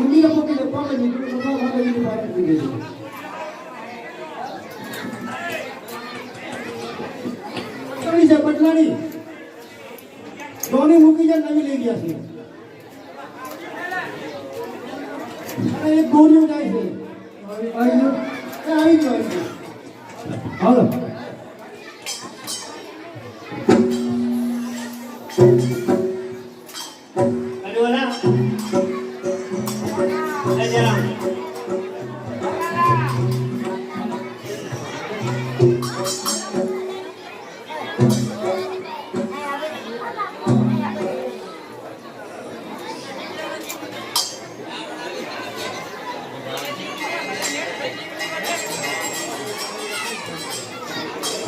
Kulia pokele kwamba nyingine kwa kwamba ili kwa nyingine. કઈ છે બદલાની ધોની મૂકી છે નવી લઈ ગયા છે અને એક ગોળીઓ જાય છે આવી ગયો હાલો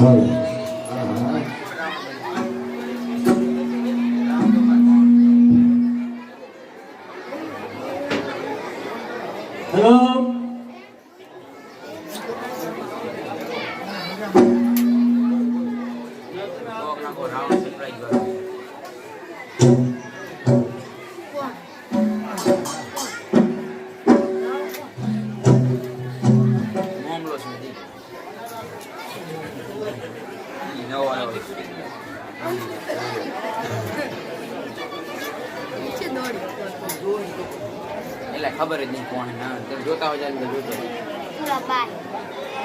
Hallelujah. એટલે ખબર જ નહીં કોણ ના તમે જોતા હોય જાય જોતો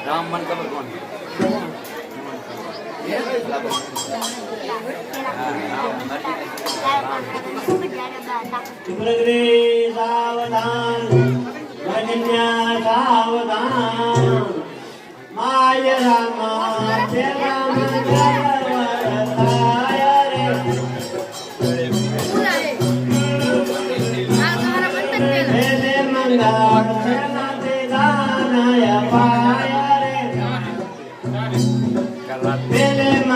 રામ મને ખબર કોણ માય રામ, જય રામ.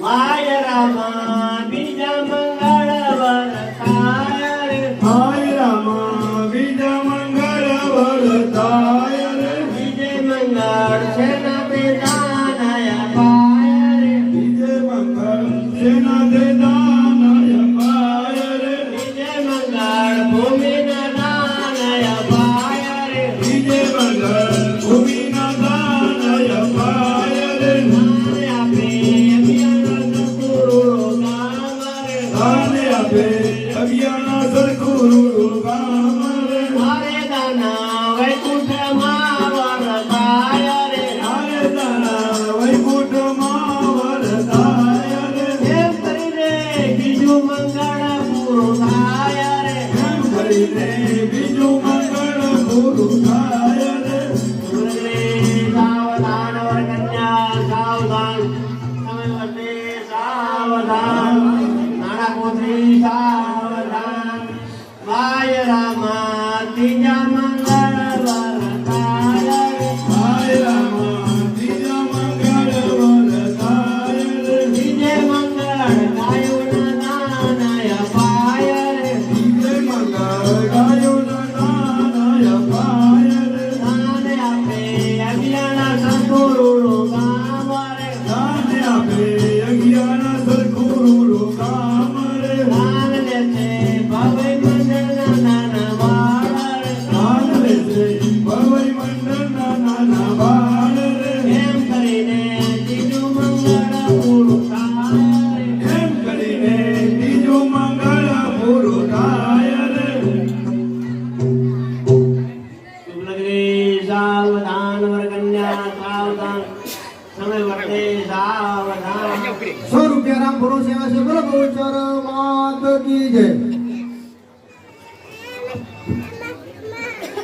Maya Rama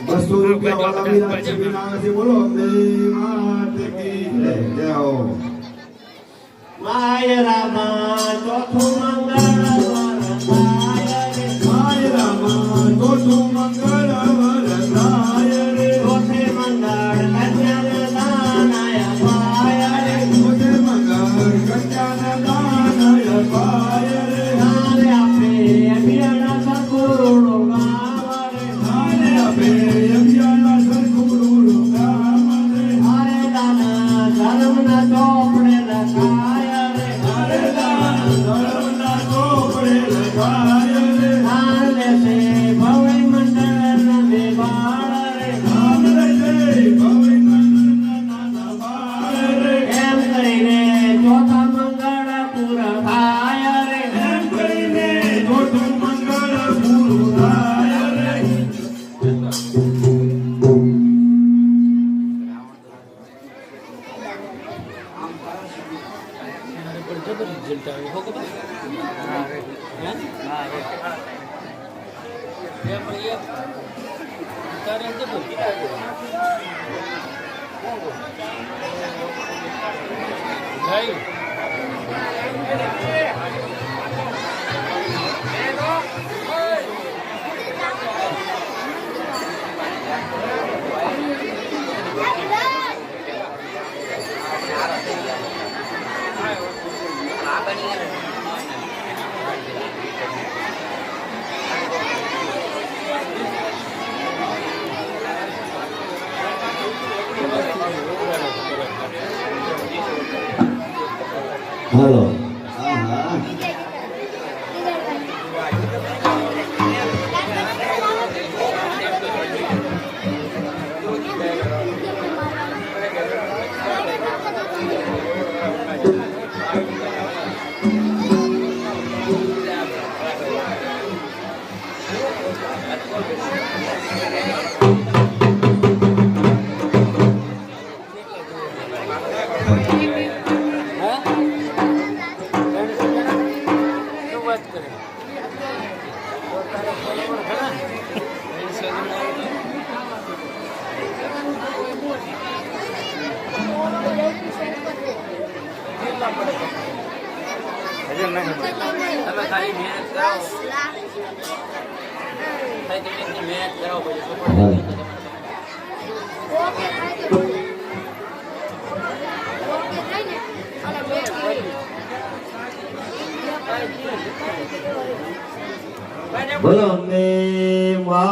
બસો રૂપિયા વાળા બી રાજવી ના છે બોલો માતે કી જય હો માય રામા ચોથો માં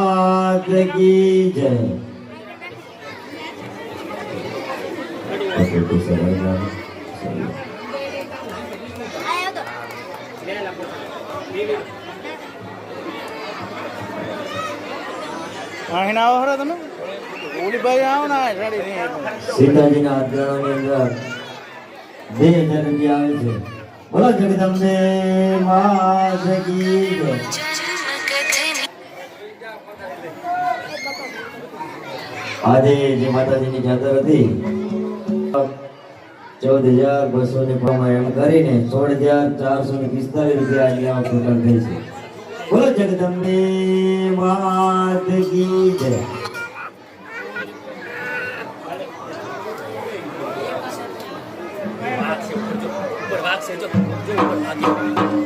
માત કી જય. અહીં આવો હરા તમે ઓલીભાઈ આવો ને સીતાજીના અધ્યયનોની અંદર બે છે. બોલો જગદંબે મા આજે જે માતાજીની જાતર હતી, ચૌદ હજાર બસો ને પ્રમાણે એમ કરીને સોળ હજાર ચારસો ને પિસ્તાલીસ રૂપિયા આજે આવક ટોટલ થઈ છે. બોલો જગદંબે માત કી જય. ઉપર છે.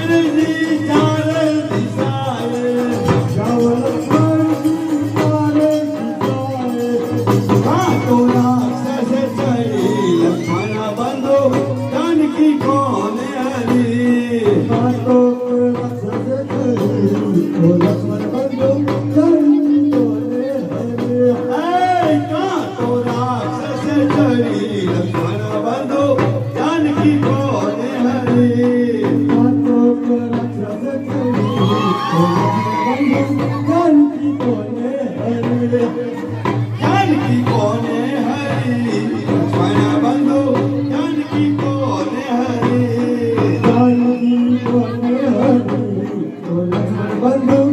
Amen. ಬಂದು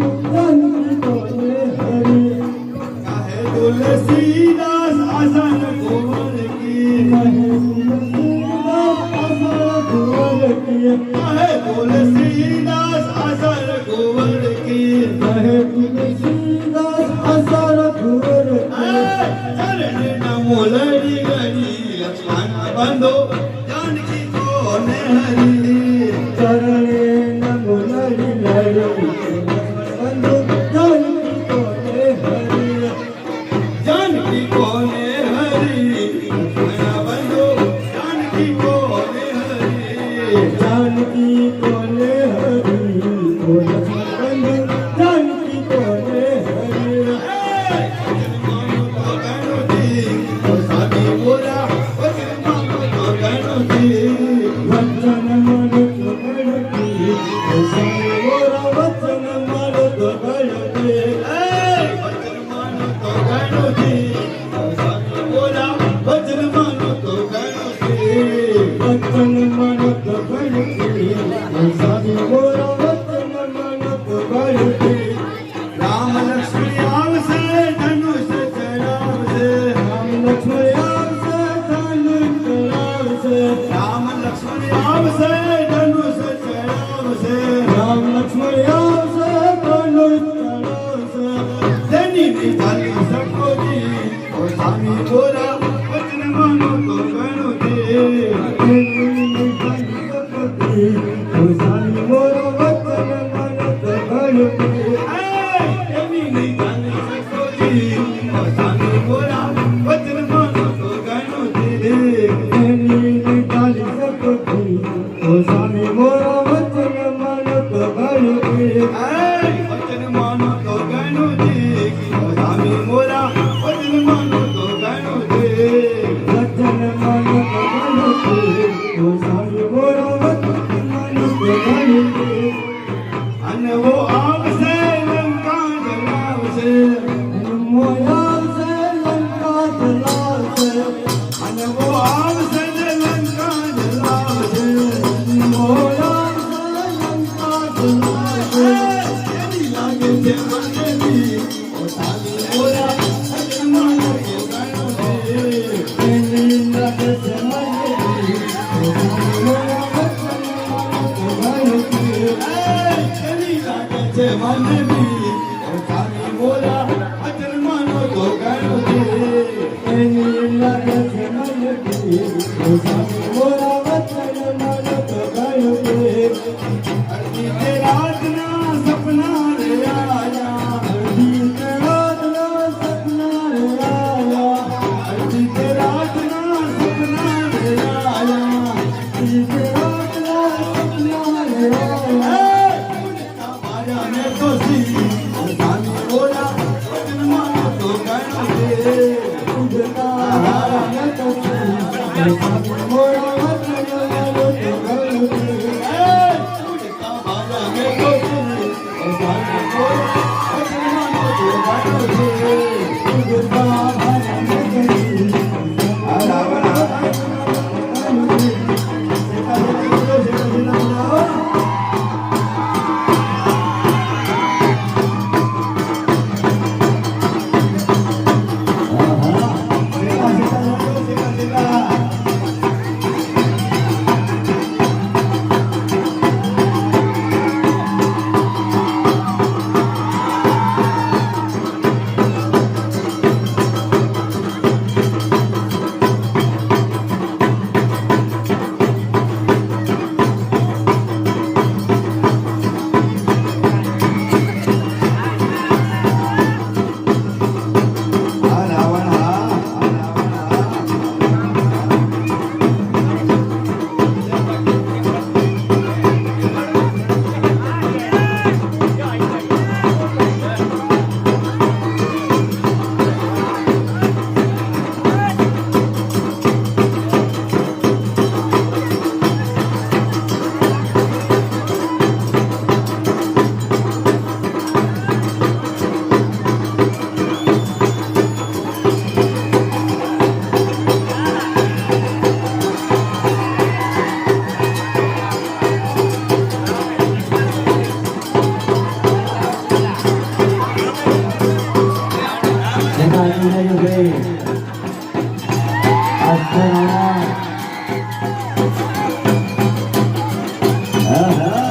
Aham.